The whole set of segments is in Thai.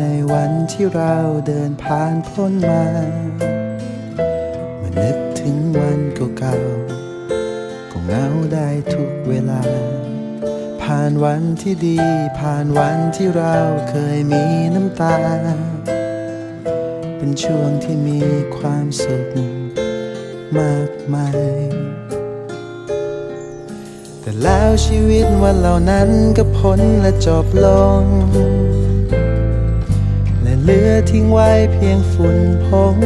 ในวันที่เราเดินผ่านพ้นมาเมื่อนึกถึงวันเก่าๆก็เหงาได้ทุกเวลา ผ่านวันที่ดี ผ่านวันที่เราเคยมีน้ำตา เป็นช่วงที่มีความสุขมากมายแต่แล้วชีวิตวันเหล่านั้นก็พ้นและจบลง ทิ้งไว้เพียงฝุ่นพง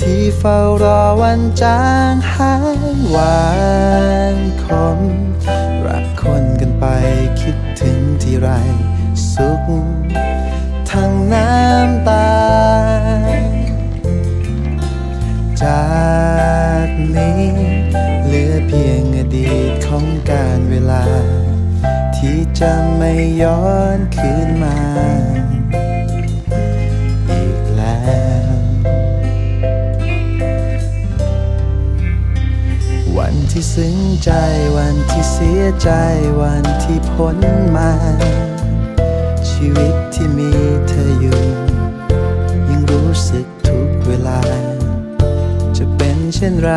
ที่เฝ้ารอวันจางหายหวานคมรักคนกันไปคิดถึงที่ไรสุขทั้งน้ำตา จากนี้เหลือเพียงอดีตของการเวลา ที่จะไม่ย้อน ซึ้งใจวันที่เสียใจวันที่พ้นมา ชีวิตที่มีเธออยู่ ยังรู้สึกทุกเวลา จะเป็นเช่นไร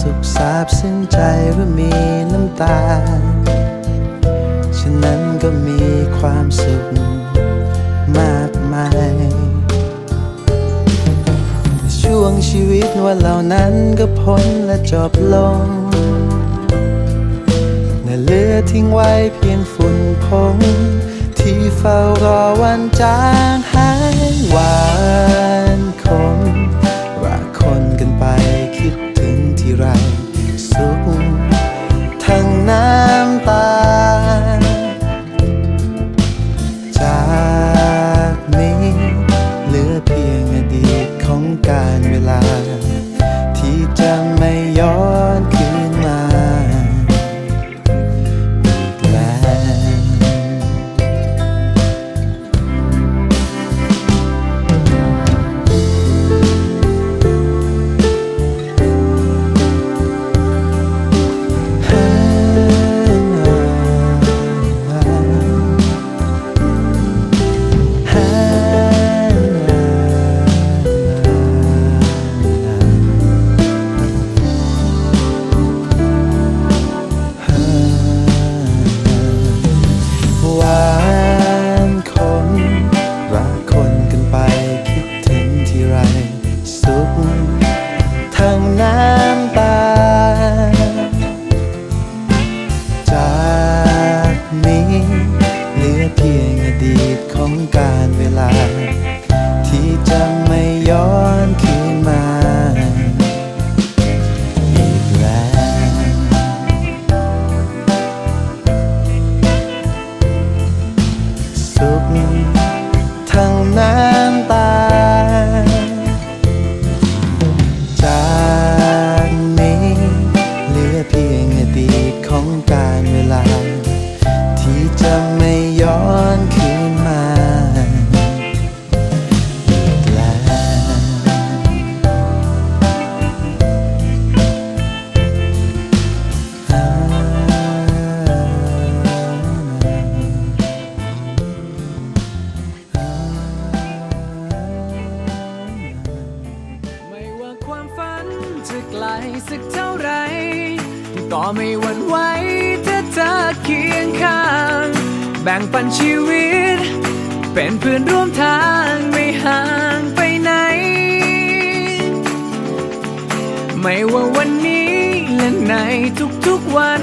สุขซาบซึ้งใจหรือมีน้ำตา ฉะนั้นก็มีความสุขมากมายช่วงชีวิตวันเหล่านั้นก็พ้นและจบลง เหลือทิ้งไว้เพียงฝุ่นผงที่เฝ้ารอวันจางหายวา หวานคน รักคนกันไปคิดถึงที่ไรสุขทั้งน้ำตา จากนี้เหลือเพียงอดีตของการเวลา ที่จ แบ่งปันชีวิต เป็นเพื่อนร่วมทางไม่ห่างไปไหน ไม่ว่าวันนี้และในทุกๆวัน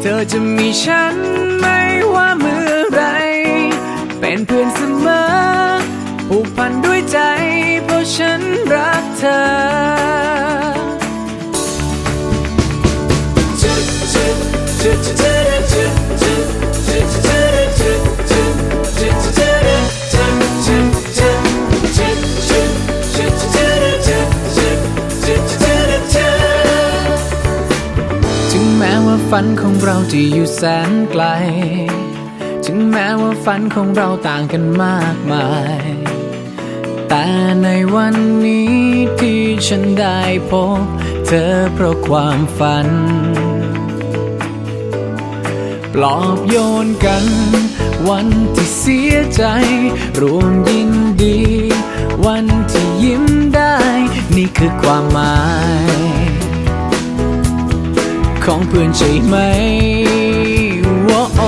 เธอจะมีฉันไม่ว่าเมื่อไร เป็นเพื่อนเสมอผูกพันด้วยใจ เพราะฉันรักเธอ ฝันของเราจะอยู่แสนไกล ถึงแม้ว่าฝันของเราต่างกันมากมาย แต่ในวันนี้ที่ฉันได้พบ เธอเพราะความฝัน ปลอบโยนกัน วันที่เสียใจ รวมยินดี วันที่ยิ้มได้ นี่คือความหมาย ของเพื่อนใช่ไหมว้โอ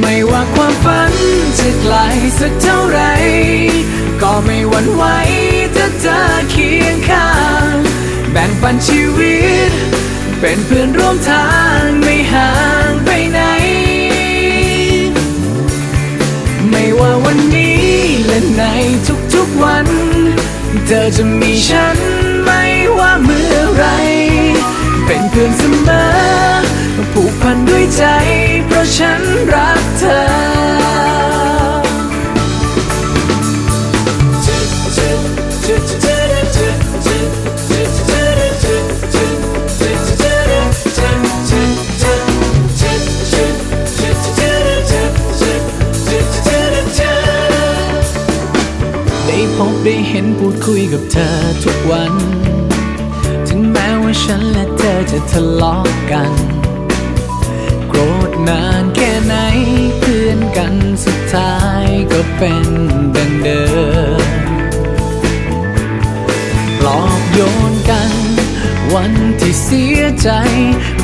ไม่ว่าความฝันจะไกลสักเท่าไร ก็ไม่หวั่นไหวถ้าเธอเคียงข้าง แบ่งปันชีวิต เป็นเพื่อนร่วมทางไม่ห่างไปไหน ไม่ว่าวันนี้และในทุกๆวัน เธอจะมีฉันไม่ว่าื่อนเสมอผูกพันด้วยใจ เพราะฉันรักเธอได้พบได้เห็นพูดคุยกับเธอทุกวัน ถึงแม้ว่าฉันและ จะทะเลาะกัน โกรธนานแค่ไหนเพื่อนกันสุดท้ายก็เป็นดังเดิมปลอบโยนกัน วันที่เสียใจ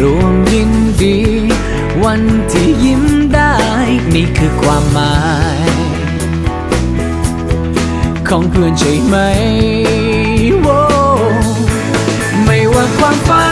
รวมยินดี วันที่ยิ้มได้ นี่คือความหมาย ของเพื่อนใช่ไหมโว้ไม่ว่าความฝัน